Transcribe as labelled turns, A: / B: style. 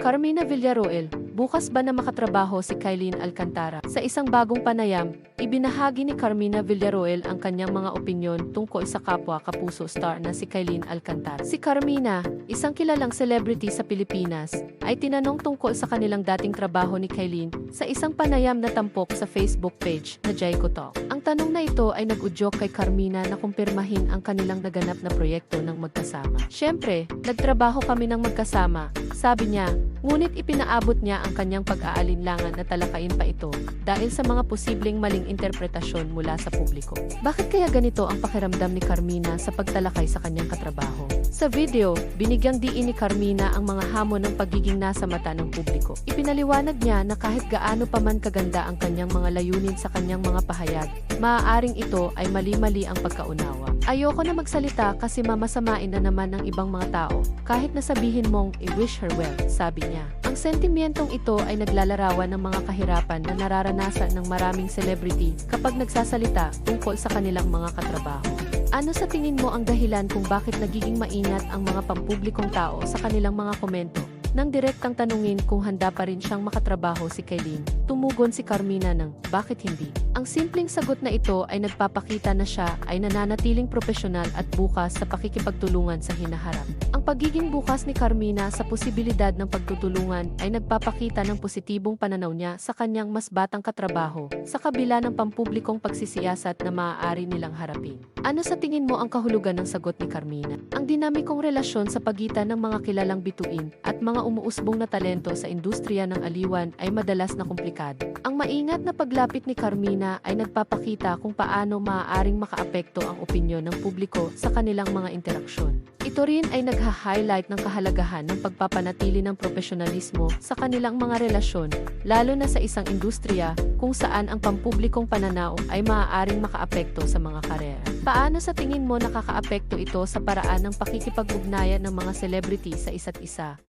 A: Carmina Villaroel, bukas ba na makatrabaho si Kylene Alcantara? Sa isang bagong panayam, ibinahagi ni Carmina Villaroel ang kanyang mga opinyon tungkol sa kapwa kapuso star na si Kylene Alcantara. Si Carmina, isang kilalang celebrity sa Pilipinas, ay tinanong tungkol sa kanilang dating trabaho ni Kylene sa isang panayam na tampok sa Facebook page na Jayco Talk. Ang tanong na ito ay nag-udyok kay Carmina na kumpirmahin ang kanilang naganap na proyekto ng magkasama. Siyempre, nagtrabaho kami ng magkasama, sabi niya, ngunit ipinaabot niya ang kanyang pag-aalinlangan na talakayin pa ito dahil sa mga posibleng maling interpretasyon mula sa publiko. Bakit kaya ganito ang pakiramdam ni Carmina sa pagtalakay sa kanyang katrabaho? Sa video, binigyang diin ni Carmina ang mga hamon ng pagiging nasa mata ng publiko. Ipinaliwanag niya na kahit gaano pa man kaganda ang kanyang mga layunin sa kanyang mga pahayag, maaaring ito ay mali-mali ang pagkaunawa. Ayoko na magsalita kasi mamasamain na naman ng ibang mga tao, kahit na sabihin mong i-wish her well, sabi niya. Ang sentimentong ito ay naglalarawan ng mga kahirapan na nararanasan ng maraming celebrity kapag nagsasalita tungkol sa kanilang mga katrabaho. Ano sa tingin mo ang dahilan kung bakit nagiging maingat ang mga pampublikong tao sa kanilang mga komento? Nang direktang tanungin kung handa pa rin siyang makatrabaho si Kaylin, tumugon si Carmina ng, bakit hindi? Ang simpleng sagot na ito ay nagpapakita na siya ay nananatiling profesional at bukas sa pakikipagtulungan sa hinaharap. Ang pagiging bukas ni Carmina sa posibilidad ng pagtutulungan ay nagpapakita ng positibong pananaw niya sa kanyang mas batang katrabaho sa kabila ng pampublikong pagsisiyasat na maaari nilang harapin. Ano sa tingin mo ang kahulugan ng sagot ni Carmina? Ang dinamikong relasyon sa pagitan ng mga kilalang bituin at mga umuusbong na talento sa industriya ng aliwan ay madalas na komplikado. Ang maingat na paglapit ni Carmina ay nagpapakita kung paano maaaring makaapekto ang opinyon ng publiko sa kanilang mga interaksyon. Ito rin ay nagha-highlight ng kahalagahan ng pagpapanatili ng profesionalismo sa kanilang mga relasyon, lalo na sa isang industriya kung saan ang pampublikong pananaw ay maaaring makaapekto sa mga karera. Paano sa tingin mo nakakaapekto ito sa paraan ng pakikipag-ugnayan ng mga celebrity sa isa't isa?